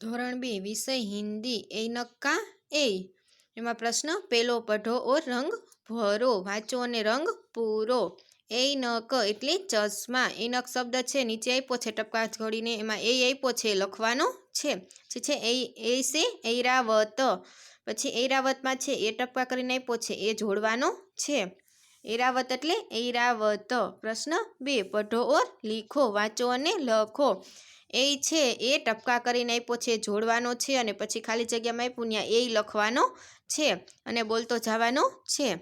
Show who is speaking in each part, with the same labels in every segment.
Speaker 1: ધોરણ બે, વિષય હિન્દી, એ નક્કા, એ. એમાં પ્રશ્ન, પેલો પઢો ઓ રંગ ભરો, વાંચો અને રંગ પૂરો. એ નક એટલે ચશ્મા એ નક શબ્દ છે, નીચે આપ્યો છે, ટપકા ઘડીને, એમાં એ આપ્યો છે, લખવાનો છે. જે છે એ એ છે ઐરાવત. પછી ઐરાવતમાં છે, એ ટપકા કરીને આપ્યો છે, એ જોડવાનો છે. એરાવત એટલે ઐરાવત. પ્રશ્ન બે, પઢો ઓર લીખો, વાંચો અને લખો. એ છે, એ ટપકા કરીને આપ્યો છે, જોડવાનો છે અને પછી ખાલી જગ્યામાં આપ્યું ત્યાં એ લખવાનો છે અને બોલતો જવાનો છે.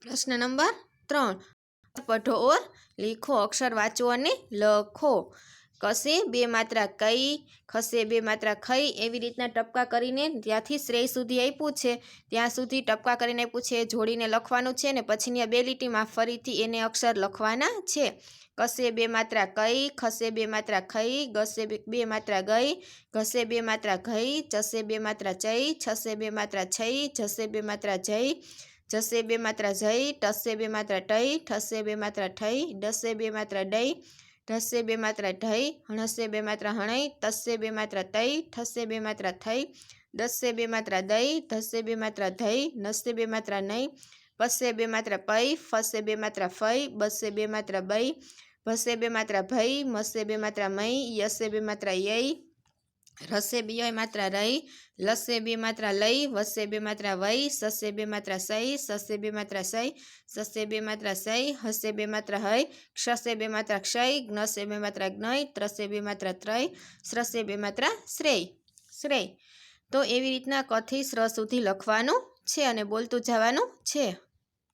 Speaker 1: પ્રશ્ન નંબર ત્રણ. પઢો ઓર લીખો, અક્ષર વાંચો અને લખો. કસે બે માત્રા કઈ ખસે બે માત્રા ખઈ એવી રીતના ટપકા કરીને ત્યાંથી શ્રેય સુધી આપ્યું છે ત્યાં સુધી ટપકા કરીને આપ્યું છે જોડીને લખવાનું છે ને પછીની બે લીટીમાં ફરીથી એને અક્ષર લખવાના છે કસે બે માત્રા કઈ ખસે બે માત્રા ખઈ ગસે બે માત્રા ગઈ ઘસે બે માત્રા ઘઈ ચસે બે માત્રા ચઈ છસે બે માત્રા છઈ જસે બે માત્રા જઈ જસે બે માત્રા જઈ ટસે બે માત્રા ટઈ ઠસે બે માત્રા ઠઈ ડસે બે માત્રા ડઈ ઢસે બે માત્રા ઢઈ હણસે બે માત્ર હણઈ તસે બે માત્ર તઈ ઠસે બે માત્રા થઈ દસે બે માત્રા દઈ ધસે બે માત્રા ધઈ નસે બે માત્રા નહીં પસે બે માત્ર પઈ ફસે બે માત્રા ફઈ બસે બે માત્ર બઈ ભસે બે માત્ર ભઈ મસે બે માત્રા મઈ યસે બે માત્રા યઈ રસે બે માત્રા રહી લસે બે માત્રા લઈ વસે બે માત્રા વઈ સસે બે માત્રા સહી સસે બે માત્રા સહી સસે બે માત્રા સહી હસે બે માત્રા હઈ ક્ષસે બે માત્રા ક્ષય જ્ઞસે બે માત્રા જ્ઞય ત્રસે બે માત્રા ત્રય સ્રસે બે માત્રા શ્રેય શ્રેય તો એવી રીતના કથી સ્ર સુધી લખવાનું છે અને બોલતું જવાનું છે